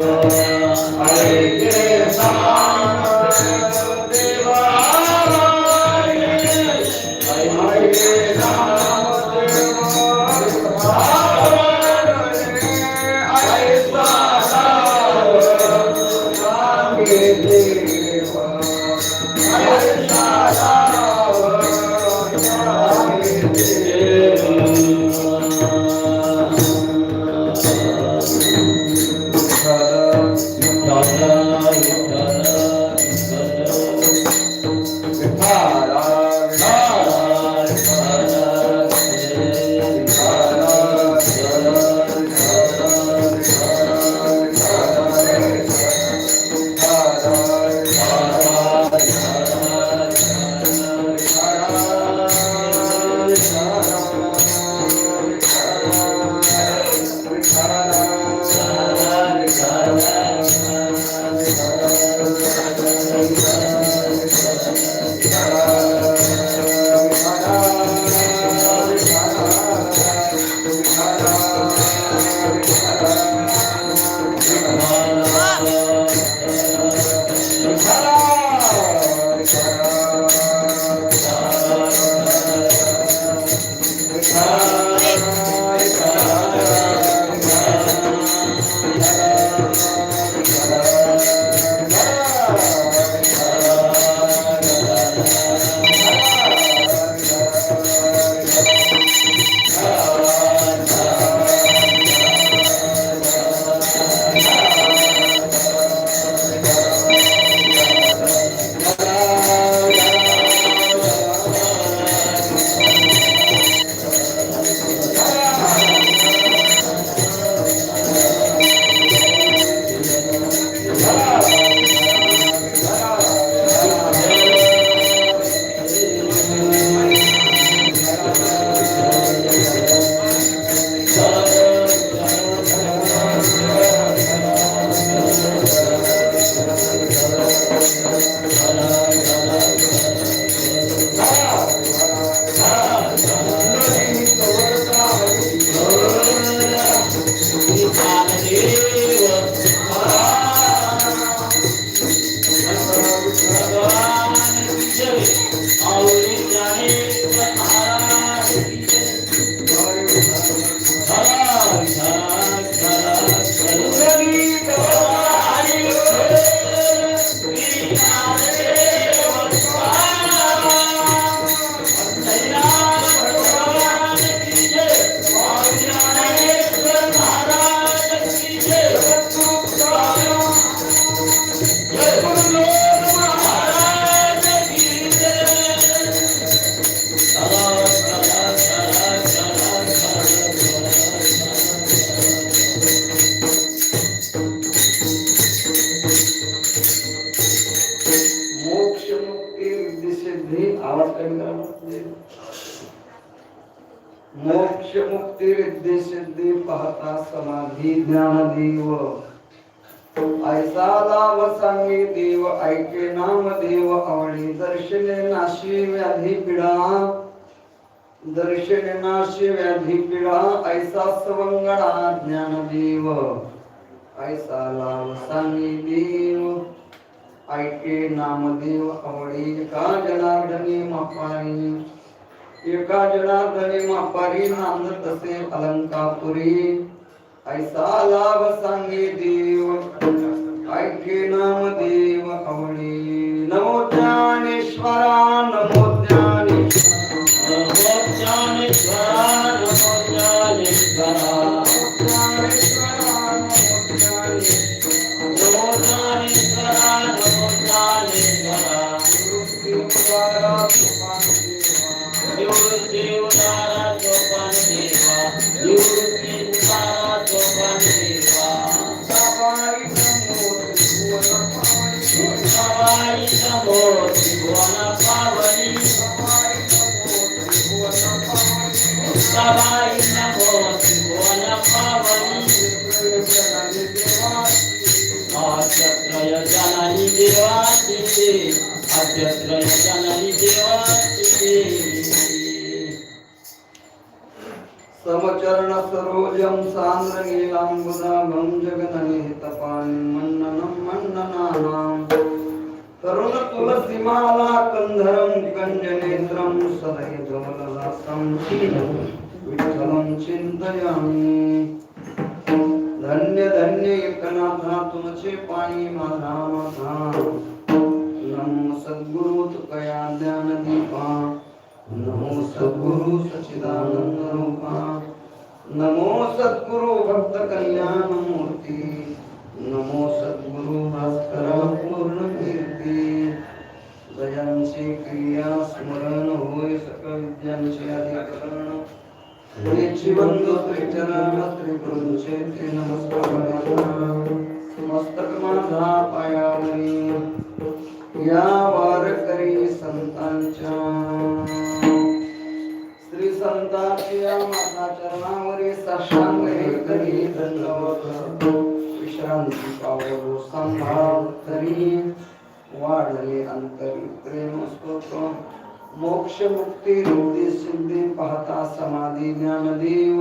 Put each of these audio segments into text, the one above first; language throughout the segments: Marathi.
Hare Krishna मोक्ष ऐके नाम देव आवडी दर्शने नाशी व्याधी पिढा दर्शने नाशी व्याधी पिढा ऐसा सवंगडा ज्ञान देव ऐसा लाव सांगे देव. ऐके नामदेव आवडी एका जनार्दनी मापारी. एका जनार्दनी मापारी नांद तसे अलंकापुरी. ऐसा लाभ सांगे देव. पैघेना देव आवडी नमो ज्ञानेश्वरा नमो देवाची अत्यत्रय जननी देवाची समचरण सरोजं सान्द्रनीलाम्बुदाभं जगदनिहितपाणिमन्ननं मन्ननानाम् तरुण तुलसीमाला कंधरं सदय सदयधवललासं विठ्ठलं चिन्तयामि। धन्य धन्य एकनाथा तुमचे पाणी माझा माझा नमो सद्गुरु तुकया ज्ञान दीपा नमो सद्गुरु सचिदानंद रूपा नमो सद्गुरु भक्त कल्याण मूर्ती नमो सद्गुरु भास्कर पूर्ण कीर्ती जयांची क्रिया स्मरण होय सकल विद्यांचे अधिकरण पुढेची त्रिचरण ते नमस्कार. मस्तक माझा पायावरी या वारकरी संतांच्या. श्री संतांच्या माझा चरणावरी साष्टांग करी दंडवत विश्रांती पावलो सांभाळ तरी वाढले अंतरी प्रेम स्तोत्र मोक्ष मुक्ती रोधी सिद्धी पाहता समाधी ज्ञानदेव।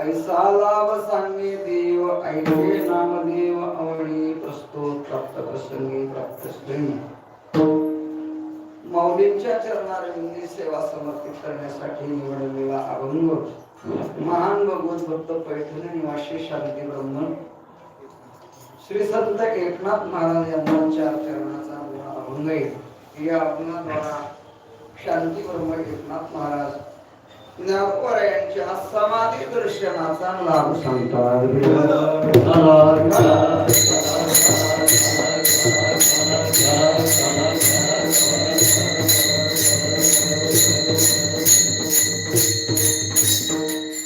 ऐसा लाभ सांगे देव ऐके नामदेव आवडी प्रस्तो प्राप्त प्रसंगी प्राप्त श्री मौलींच्या चरणारविंदी सेवा समर्पित करण्यासाठी निवडलेला अभंग महान भगवत भक्त पैठण निवासी शांती ब्रह्मन श्री संत एकनाथ महाराज यांच्या चरणाचा अभंग आहे. या अभंगाद्वारा शांती ब्रह्म एकनाथ महाराज ज्ञापकर समाधी दर्शनाचा लाभ सांगतात.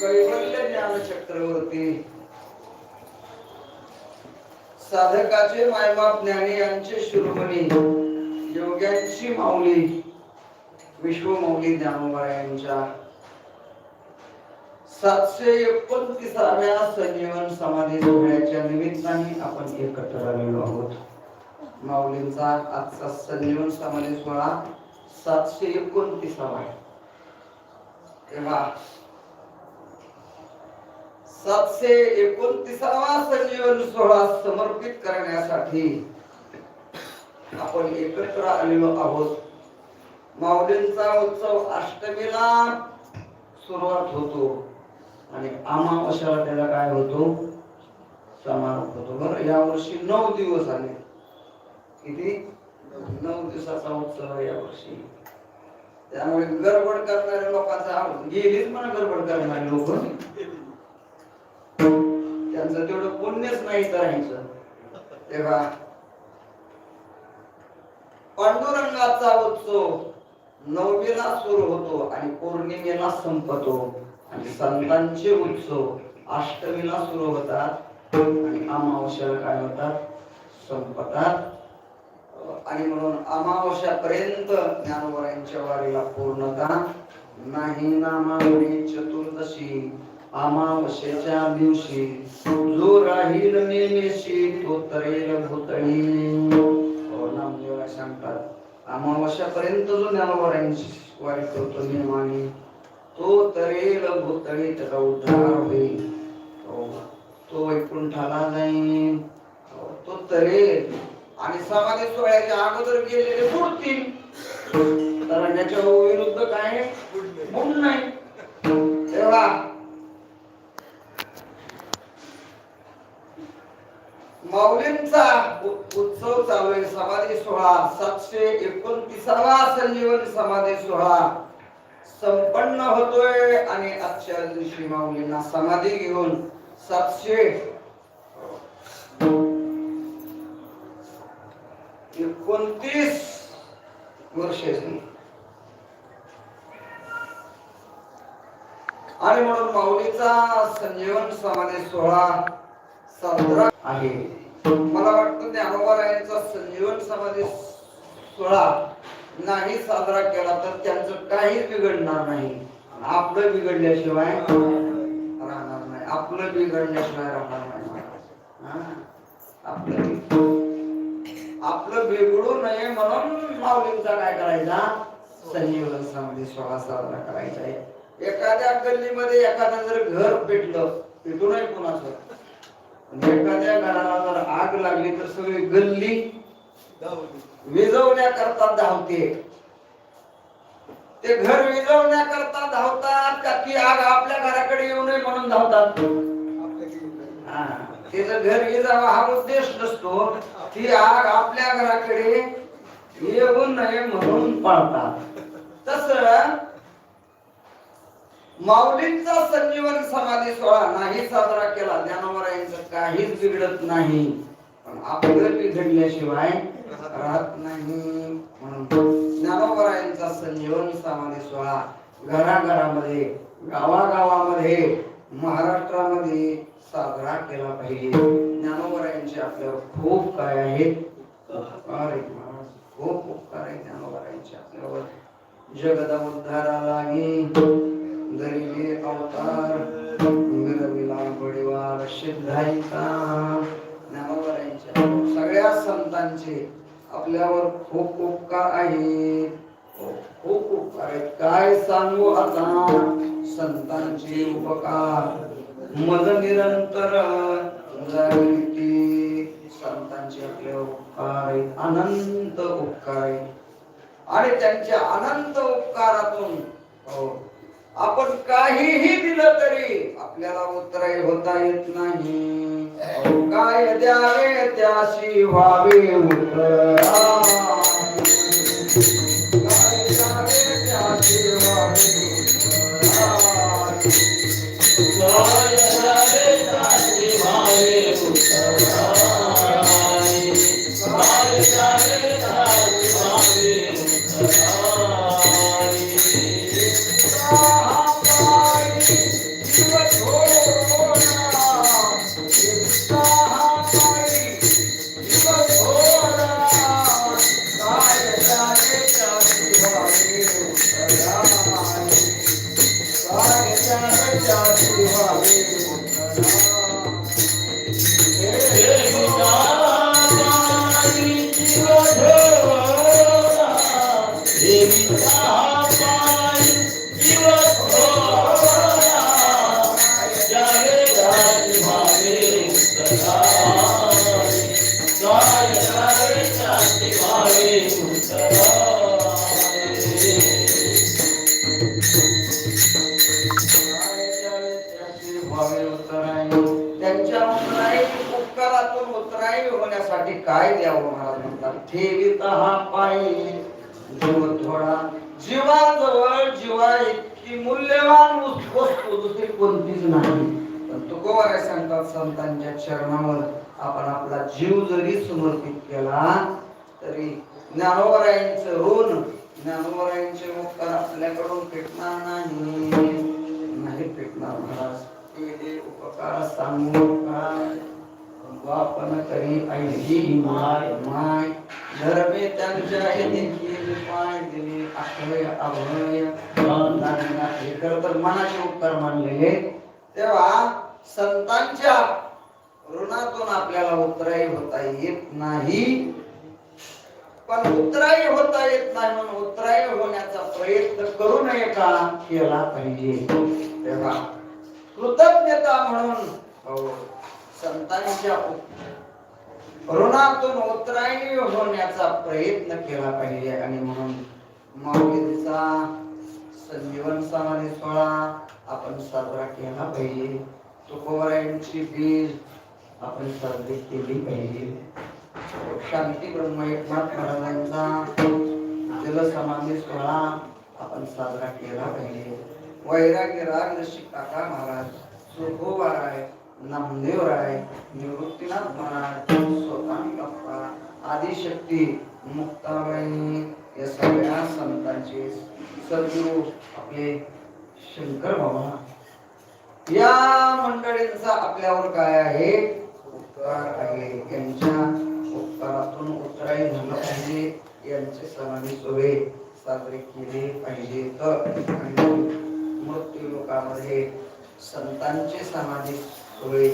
कैवल्य ज्ञान चक्रवर्ती साधकाचे मायबाप ज्ञानी यांचे शिरोमणी योग्यांची माऊली विश्वमौली ज्ञानोबा यांच्या सातशे एकोणतीसाव्या संजीवन समाधी सोहळ्याच्या निमित्ताने आपण एकत्र आलेलो आहोत. माऊलींचा आजचा संजीवन समाधी सोहळा सातशे एकोणतीसावा आहे. तेव्हा सातशे एकोणतीसावा संजीवन सोहळा समर्पित करण्यासाठी आपण एकत्र आलेलो आहोत. माऊलींचा उत्सव अष्टमीला सुरुवात होतो आणि अमावस्याला त्याला काय होतो? समारोप होतो. बरं या वर्षी नऊ दिवस आले. किती? नऊ दिवसाचा उत्सव आहे या वर्षी त्यामुळे गडबड करणाऱ्या लोकांचा गेलीच म्हणा गडबड करणारे लोक. त्यांचं तेवढं पुण्यच नाही करायचं तेव्हा पांडुरंगाचा उत्सव नवमीला सुरू होतो आणि पौर्णिमेला संपतो. आणि संतांचे उत्सव अष्टमीला सुरू होतात. आणि अमावस्याला काय होतात? संपतात. आणि म्हणून अमावस्यापर्यंत ज्ञानवरांच्या वारीला पूर्णता नाही. नामावडी चतुर्दशी अमावस्येच्या दिवशी जो राहील नेमेशी तो तरेल भूतळी. हो, नामदेव सांगतात अमावस्यापर्यंत जो ज्ञानवारांची वारी करतो नियमाने तो तरेल भूतळी त्याचा उद्धार होईल. हो, तो वैकुंठाला जाईल हो, तो तरेल. आणि समाधी सोहळ्याच्या अगोदर गेलेले बुडतील. तर त्याच्या विरुद्ध काय बुड नाही तेव्हा माऊलींचा उत्सव चालू आहे. समाधी सोहळा सातशे एकोणतीसावा संजीवन समाधी सोहळा संपन्न होतोय आणि आजच्या दिवशी माऊलींना समाधी घेऊन सातशे एकोणतीस वर्षे आणि म्हणून माऊलीचा संजीवन समाधी सोहळा साजरा आहे. मला वाटतं ज्ञानोबारायांचा संजीवन समाधी सोहळा नाही साजरा केला तर त्यांचं काहीच बिघडणार नाही. आपलं बिघडल्याशिवाय राहणार नाही. आपलं बिघडल्याशिवाय राहणार नाही. हा? आपलं आपलं बिघडू नये म्हणून माऊलींचा काय करायचा? संजीवन समाधी सोहळा साजरा करायचा आहे. एखाद्या गल्लीमध्ये एखादं जर घर पेटलं पेटू नाही कोणाचं? एखाद्या घराला जर आग लागली तर सगळी गल्ली विजवण्याकरता धावते. ते घर विजवण्याकरता धावतात का ती आग आपल्या घराकडे येऊ नये म्हणून धावतात? हा. जर घर विजावा हा उद्देश नसतो ती आग आपल्या घराकडे येऊ नये म्हणून पाळतात. तस माऊलींचा संजीवन समाधी सोहळा नाही साजरा केला ज्ञानोबरायांचं काहीच बिघडत नाही. पण आपलं बिघडल्याशिवाय राहत नाही. म्हणून ज्ञानोबरायांचा संजीवन समाधी सोहळा घराघरामध्ये गावागावामध्ये महाराष्ट्रामध्ये साजरा केला पाहिजे. ज्ञानोबरायांचे आपल्यावर खूप काय आहेत. खूप उपकार आहे ज्ञानोबरायांचे आपल्यावर. जगदा उद्धारा लागे धरिले अवतार मिरविला बडीवार सिद्धाईचा. ज्ञानोबरायांचे सगळ्या संतांचे आपल्यावर खूप उपकार आहेत. खूप उपकार आहेत. काय सांगू आता? संतांचे उपकार. मद निरंतर संतांचे आपले उपकार आहेत. अनंत उपकार आहेत. आणि त्यांच्या अनंत उपकारातून हो, आपण काहीही दिलं तरी आपल्याला उतराई होता येत नाही. काय द्यावे त्याशी व्हावे उतरा どうぞ。काय द्यावे त्यांच्या उपकारातून होण्यासाठी काय द्यावं महाराज म्हणतात? ठेवित हा पायी. जीव थोडा जीवाजवळ जीवा इतकी मूल्यवान वस्तू दुसरी कोणतीच नाही. पण सांगतात संतांच्या चरणावर आपण आपला जीव जरी समर्पित केला तरी ज्ञानोबरायांचं ऋण ज्ञानोबरायांचे उपकार आपल्याकडून पेटणार नाही. नाही पेटणार महाराज. का उपकार सांगू काय वापन करी ऐशी माय माय धर्मे त्यांच्या पाय दिले अक्षय अभय हे खरं तर मनाचे उपकार मानलेले तेव्हा संतांच्या ऋणातून आपल्याला उतराई होता येत नाही पण उतराई होता येत नाही म्हणून उतराई होण्याचा प्रयत्न करू नये का केला पाहिजे तेव्हा कृतज्ञता म्हणून. हो, संतांच्या ऋणातून उतराई होण्याचा प्रयत्न केला पाहिजे आणि म्हणून माऊलीचा संजीवन समाधी सोहळा आपण साजरा केला पाहिजे. तुकोबरायांची बीज आपण साजरी केली पाहिजे. शांती ब्रह्म एकनाथ महाराजांचा जलसमाधी सोहळा आपण साजरा केला पाहिजे. वैराग्य राग रसिक काका महाराज सुखोबाराय नामदेवराय निवृत्तीनाथ महाराज स्वतः बाप्पा आदिशक्ती मुक्ताबाई या सगळ्या संतांचे सद्गुरू आपले शंकर बाबा या मंडळींचा आपल्यावर काय आहे? उपकार आहे. यांच्या उपकारातून उत्तरायण झालं पाहिजे. यांचे सणाने सोहळे साजरे केले पाहिजे. तर मग मृत्यू लोकांमध्ये संतांचे समाधी सोहळे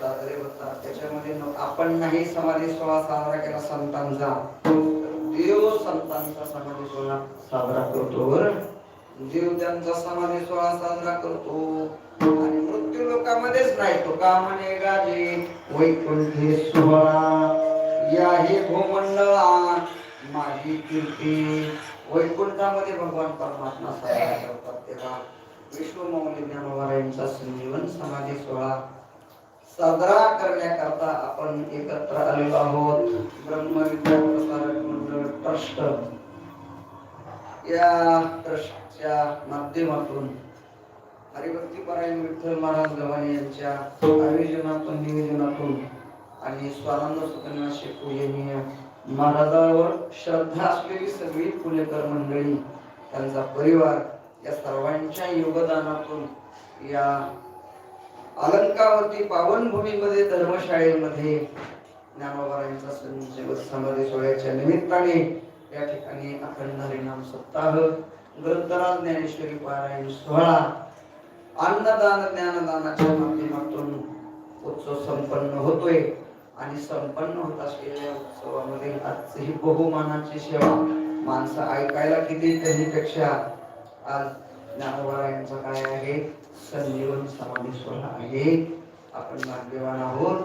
साजरे होतात. त्याच्यामध्ये आपण नाही समाधी सोहळा साजरा केला संतांचा देव संतांचा समाधी सोहळा साजरा करतो देव त्यांचा समाधी सोहळा साजरा करतो. आणि मृत्यू लोकांमध्येच नाही तो का म्हणे गाजे वैकुंठे सोहळा. या हे भूमंडळा माझी कीर्ती. वैकुंठामध्ये भगवान परमात्मा साजरा करतात तेव्हा. विश्वमौली ज्ञानोबारायांचा संजीवन समाधी सोहळा साजरा करण्याकरता आपण एकत्र आलेलो आहोत. ब्रह्मविद्या प्रसारक मंडळ ट्रस्ट. या ट्रस्टच्या माध्यमातून हरिभक्ती परायण विठ्ठल महाराज गव्हाणे यांच्या आयोजनातून निवेदनातून आणि स्वानंद सुकन्या पूजनीय महाराजावर श्रद्धा असलेली सगळी पुणेकर मंडळी त्यांचा परिवार या सर्वांच्या योगदानातून या अलंकावती पावनभूमीमध्ये धर्मशाळेमध्ये ज्ञानोबारायांचा संजीव समाधी सोहळ्याच्या निमित्ताने या ठिकाणी अखंड हरिनाम सप्ताह ग्रंथराज ज्ञानेश्वरी पारायण सोहळा अन्नदान ज्ञानदानाच्या माध्यमातून उत्सव संपन्न होतोय. आणि संपन्न होत असलेल्या उत्सवामध्ये आजची ही बहुमानाची सेवा माणसं ऐकायला किती त्याहीपेक्षा आज ज्ञानोबारायांचा काय आहे? संजीवन समाधी सोहळा आहे. आपण भाग्यवान आहोत.